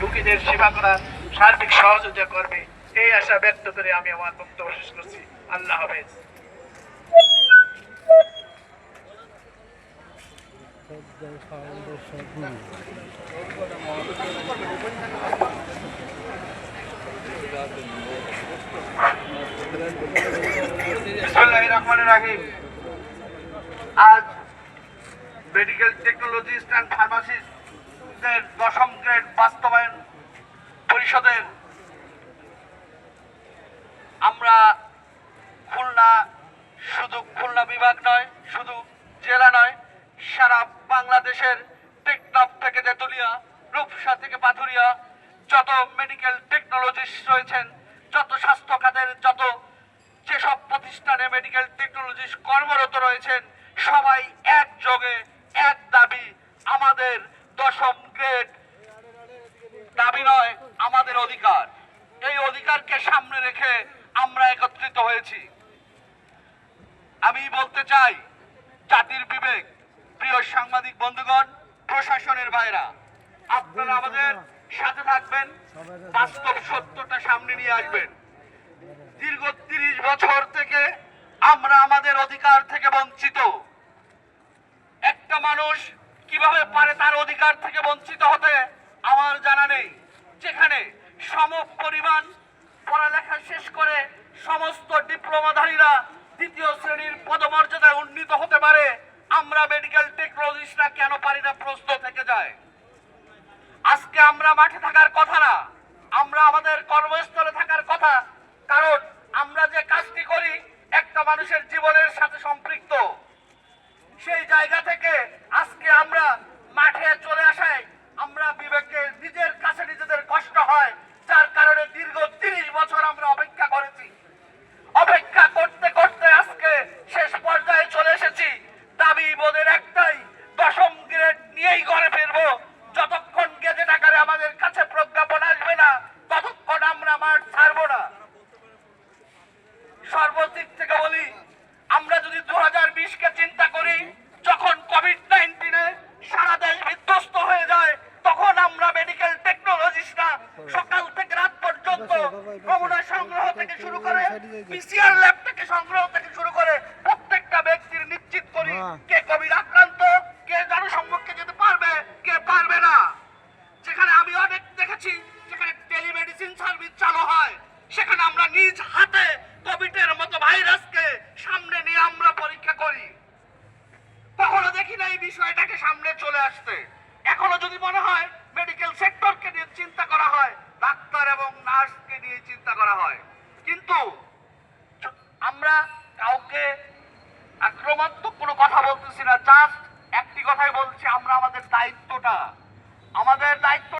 রুগীদের সেবা করার সার্বিক সহযোগিতা করবে। এই আশা ব্যক্ত করে আমি আমার বক্তব্য শেষ করছি। আল্লাহ হাফেজ। আজ মেডিকেল টেকনোলজিস্ট অ্যান্ড ফার্মাসিস্টদের দশম গ্রেড বাস্তবায়ন পরিষদের আমরা খুলনা শুধু খুলনা বিভাগ নয়, শুধু জেলা নয়, সারা বাংলাদেশের টেকনাফ থেকে তেতুলিয়া, রূপসা থেকে পাথুরিয়া, যত মেডিকেল টেকনোলজিস্ট রয়েছেন, যত স্বাস্থ্য খাতের যত যেসব প্রতিষ্ঠানে মেডিকেল টেকনোলজিস্ট কর্মরত রয়েছেন, সবাই একযোগে এক দাবি, আমাদের দশম গ্রেড দাবি নয়, আমাদের অধিকার। এই অধিকারকে সামনে রেখে আমরা একত্রিত হয়েছি। আমি বলতে চাই, জাতির বিবেক, প্রিয় সাংবাদিক বন্ধুগণ, প্রশাসনের ভাইরা, আপনারা আমাদের সাথে থাকবেন, বাস্তব সত্যটা সামনে নিয়ে আসবেন। দীর্ঘ তিরিশ বছর থেকে আমরা আমাদের অধিকার থেকে বঞ্চিত। একটা মানুষ কীভাবে পারে তার অধিকার থেকে বঞ্চিত হতে, আমার জানা নেই। যেখানে সম পরিমাণ পড়ালেখা শেষ করে সমস্ত ডিপ্লোমাধারীরা দ্বিতীয় শ্রেণির পদমর্যাদায় উন্নীত হতে পারে। আমরা মেডিকেল টেকনোলজিস্টরা কেন পারি না প্রশ্ন থেকে যায়। আজকে আমরা মাঠে থাকার কথা না, আমরা আমাদের কর্মস্থলে থাকার কথা। কারণ আমরা যে কাজটি করি, একটা মানুষের জীবনের সাথে সম্পৃক্ত। সেই জায়গা থেকে আজকে আমরা মাঠে চলে আসায় আমরা বিবেককে নিজের কাছে নিজেদের কষ্ট হয়, যার কারণে দীর্ঘ তিরিশ বছর আমরা সর্বদিক থেকে বলি আমরা যদি দু বিশকে চিন্তা করি যখন কোভিড নাইন্টিনে সারা দেশ বিধ্বস্ত হয়ে যায় তখন আমরা মেডিকেল টেকনোলজিস্টরা সকাল থেকে রাত পর্যন্ত নমুনা সংগ্রহ থেকে শুরু করে পিসিআর ল্যাব থেকে সংগ্রহ থেকে শুরু করে প্রত্যেকটা ব্যক্তির নিশ্চিত করি কে কোভিড আক্রান্ত কে জনসম্মুখে যেতে পারবে কে পারবে না যেখানে আমি অনেক দেখেছি যেখানে টেলিমেডিসিন সার্ভিস চালু হয় সেখানে আমরা নিজ হাতে কোভিডের মতো ভাইরাসকে সামনে নিয়ে আমরা পরীক্ষা করি। কখনো দেখি না এই বিষয়টাকে সামনে চলে আসতে। এখনও যদি মনে হয় মেডিকেল সেক্টরকে নিয়ে চিন্তা করা হয়, ডাক্তার এবং নার্সকে নিয়ে চিন্তা করা হয়। কিন্তু আমরা কাউকে আক্রমণাত্মক কোনো কথা বলতেছি না জাস্ট একটি কথাই বলছি, আমরা আমাদের দায়িত্বটা আমাদের দায়িত্ব